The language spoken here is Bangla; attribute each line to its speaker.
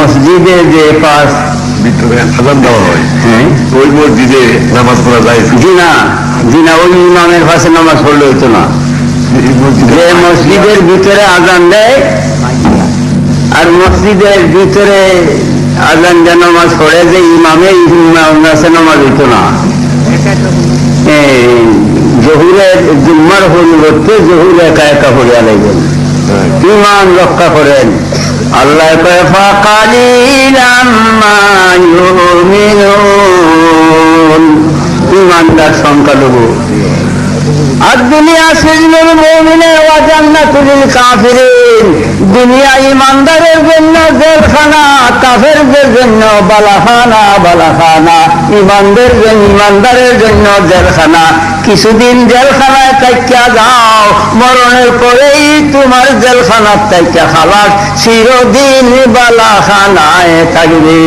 Speaker 1: মসজিদে যে পাঁচ
Speaker 2: ভিতরে আজান দেওয়া হয়। ওই মসজিদে নামাজ পড়া যায়।
Speaker 1: জি না জি না ওই ইমামের পাশে নামাজ পড়লে না। যে মসজিদের ভিতরে আজান দেয় আর মসজিদের ভিতরে আজান যে নামাজ পড়ে যে ইমামে ইমাম আছে নামাজ হইতো না। জহুরের জুম্মার পরিবর্তে জহুর একা একা পড়িয়া লাগবেন
Speaker 2: হ্যাঁ।
Speaker 1: ইমান রক্ষা করেন। আল্লাহ ইমানদার সংখ্যালঘু আর দুনিয়া সিজনুল মুমিনের ওয়া জান্নাতুল কাফিরিন। দুনিয়া ইমানদারের জন্য জেলখানা, কাফেরদের জন্য বালাখানা বালাখানা। ইমানদের জন্য, ইমানদারের জন্য জেলখানা। কিছুদিন জেলখানায় তাইকা যাও মরণের পরেই তোমার জেলখানার তাইকা খালাস চিরদিন বালাখানায় থাকবে।